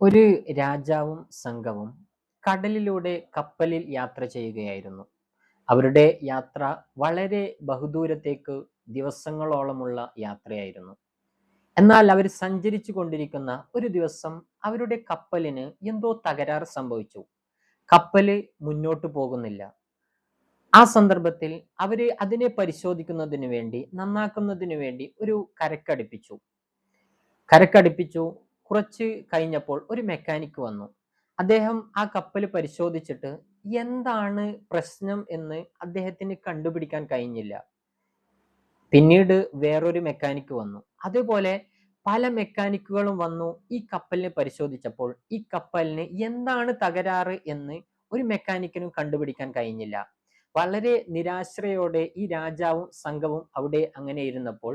ഒരു രാജാവും സംഘവും കടലിലൂടെ കപ്പലിൽ യാത്ര ചെയ്യുകയായിരുന്നു. അവരുടെ യാത്ര വളരെ ബഹുദൂരത്തേക്ക് ദിവസങ്ങളോളമുള്ള യാത്രയായിരുന്നു. എന്നാൽ അവർ സഞ്ചരിച്ചു കൊണ്ടിരിക്കുന്ന ഒരു ദിവസം അവരുടെ കപ്പലിന് എന്തോ തകരാറ് സംഭവിച്ചു. കപ്പൽ മുന്നോട്ട് പോകുന്നില്ല. ആ സന്ദർഭത്തിൽ അവർ അതിനെ പരിശോധിക്കുന്നതിന് വേണ്ടി നന്നാക്കുന്നതിന് വേണ്ടി ഒരു കരക്കടുപ്പിച്ചു. കരക്കടുപ്പിച്ചു കുറച്ച് കഴിഞ്ഞപ്പോൾ ഒരു മെക്കാനിക് വന്നു. അദ്ദേഹം ആ കപ്പൽ പരിശോധിച്ചിട്ട് എന്താണ് പ്രശ്നം എന്ന് അദ്ദേഹത്തിന് കണ്ടുപിടിക്കാൻ കഴിഞ്ഞില്ല. പിന്നീട് വേറൊരു മെക്കാനിക് വന്നു. അതുപോലെ പല മെക്കാനിക്കുകളും വന്നു ഈ കപ്പലിനെ പരിശോധിച്ചപ്പോൾ ഈ കപ്പലിന് എന്താണ് തകരാറ് എന്ന് ഒരു മെക്കാനിക്കിനും കണ്ടുപിടിക്കാൻ കഴിഞ്ഞില്ല. വളരെ നിരാശ്രയോടെ ഈ രാജാവും സംഘവും അവിടെ അങ്ങനെ ഇരുന്നപ്പോൾ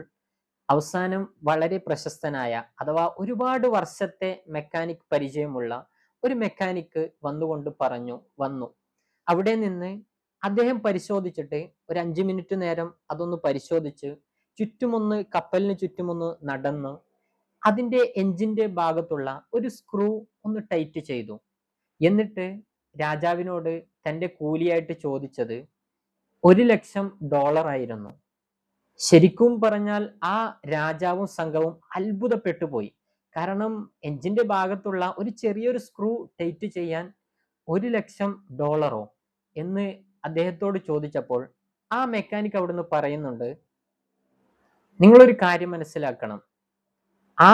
അവസാനം വളരെ പ്രശസ്തനായ അഥവാ ഒരുപാട് വർഷത്തെ മെക്കാനിക് പരിചയമുള്ള ഒരു മെക്കാനിക്ക് വന്നുകൊണ്ട് പറഞ്ഞു വന്നു. അവിടെ നിന്ന് അദ്ദേഹം പരിശോധിച്ചിട്ട് ഒരു അഞ്ച് മിനിറ്റ് നേരം അതൊന്ന് പരിശോധിച്ച് ചുറ്റുമൊന്ന് കപ്പലിന് ചുറ്റുമൊന്ന് നടന്ന് അതിന്റെ എഞ്ചിന്റെ ഭാഗത്തുള്ള ഒരു സ്ക്രൂ ഒന്ന് ടൈറ്റ് ചെയ്തു. എന്നിട്ട് രാജാവിനോട് തന്റെ കൂലിയായിട്ട് ചോദിച്ചത് ഒരു ലക്ഷം ഡോളർ ആയിരുന്നു. ശരിക്കും പറഞ്ഞാൽ ആ രാജാവും സംഘവും അത്ഭുതപ്പെട്ടു പോയി. കാരണം എഞ്ചിന്റെ ഭാഗത്തുള്ള ഒരു ചെറിയൊരു സ്ക്രൂ ടൈറ്റ് ചെയ്യാൻ ഒരു ലക്ഷം ഡോളറോ എന്ന് അദ്ദേഹത്തോട് ചോദിച്ചപ്പോൾ ആ മെക്കാനിക് അവിടുന്ന് പറയുന്നുണ്ട് നിങ്ങളൊരു കാര്യം മനസ്സിലാക്കണം ആ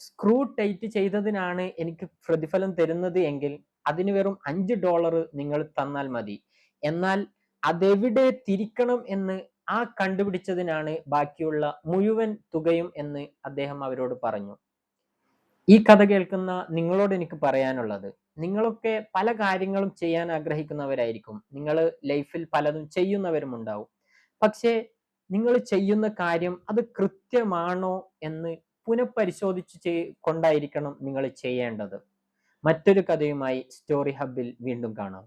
സ്ക്രൂ ടൈറ്റ് ചെയ്തതിനാണ് എനിക്ക് പ്രതിഫലം തരുന്നത് എങ്കിൽ അതിന് വെറും അഞ്ച് ഡോളർ നിങ്ങൾ തന്നാൽ മതി എന്നാൽ അതെവിടെ തിരിക്കണം എന്ന് ആ കണ്ടുപിടിച്ചതിനാണ് ബാക്കിയുള്ള മുഴുവൻ തുകയും എന്ന് അദ്ദേഹം അവരോട് പറഞ്ഞു. ഈ കഥ കേൾക്കുന്ന നിങ്ങളോട് എനിക്ക് പറയാനുള്ളത് നിങ്ങളൊക്കെ പല കാര്യങ്ങളും ചെയ്യാൻ ആഗ്രഹിക്കുന്നവരായിരിക്കും. നിങ്ങൾ ലൈഫിൽ പലതും ചെയ്യുന്നവരും ഉണ്ടാവും പക്ഷേ നിങ്ങൾ ചെയ്യുന്ന കാര്യം അത് കൃത്യമാണോ എന്ന് പുനഃപരിശോധിച്ച് ചെയ് കൊണ്ടായിരിക്കണം നിങ്ങൾ ചെയ്യേണ്ടത്. മറ്റൊരു കഥയുമായി സ്റ്റോറി ഹബിൽ വീണ്ടും കാണാം.